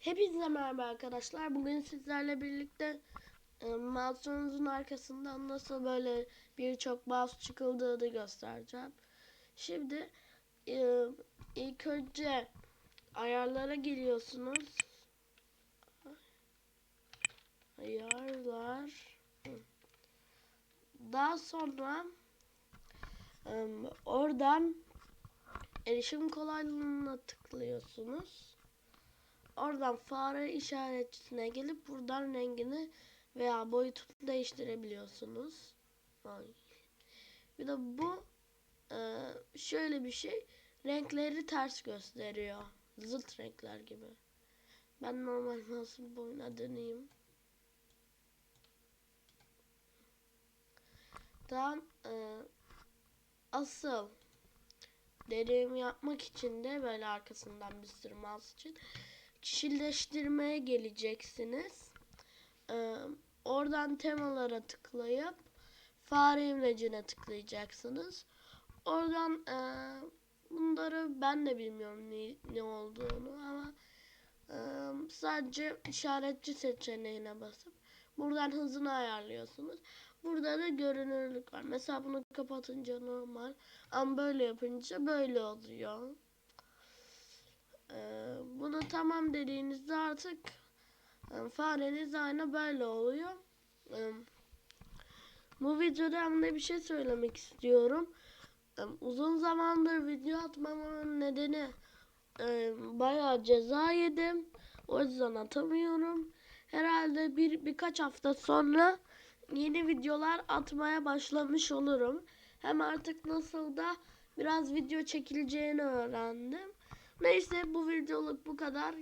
Hepinize merhaba arkadaşlar. Bugün sizlerle birlikte e, mouse'unuzun arkasından nasıl böyle birçok mouse çıkıldığını göstereceğim. Şimdi e, ilk önce ayarlara giriyorsunuz. Ayarlar. Daha sonra e, oradan erişim kolaylığına tıklıyorsunuz. Oradan fare işaretçisine gelip buradan rengini veya boyutunu değiştirebiliyorsunuz. Bir de bu e, şöyle bir şey renkleri ters gösteriyor. Zıt renkler gibi. Ben normal nasıl boyuna deneyeyim. Tam e, asıl deneyimi yapmak için de böyle arkasından bir sürü mouse için kişileştirmeye geleceksiniz. Ee, oradan temalara tıklayıp fare imlecine tıklayacaksınız. Oradan e, bunları ben de bilmiyorum ne, ne olduğunu ama e, sadece işaretçi seçeneğine basıp buradan hızını ayarlıyorsunuz. Burada da görünürlük var. Mesela bunu kapatınca normal ama böyle yapınca böyle oluyor. Ee, bunu tamam dediğinizde artık e, fareniz aynı böyle oluyor. Ee, bu videoda hem de bir şey söylemek istiyorum. Ee, uzun zamandır video atmamın nedeni e, bayağı ceza yedim. O yüzden atamıyorum. Herhalde bir birkaç hafta sonra yeni videolar atmaya başlamış olurum. Hem artık nasıl da biraz video çekileceğini öğrendim. Neyse bu videoluk bu kadar.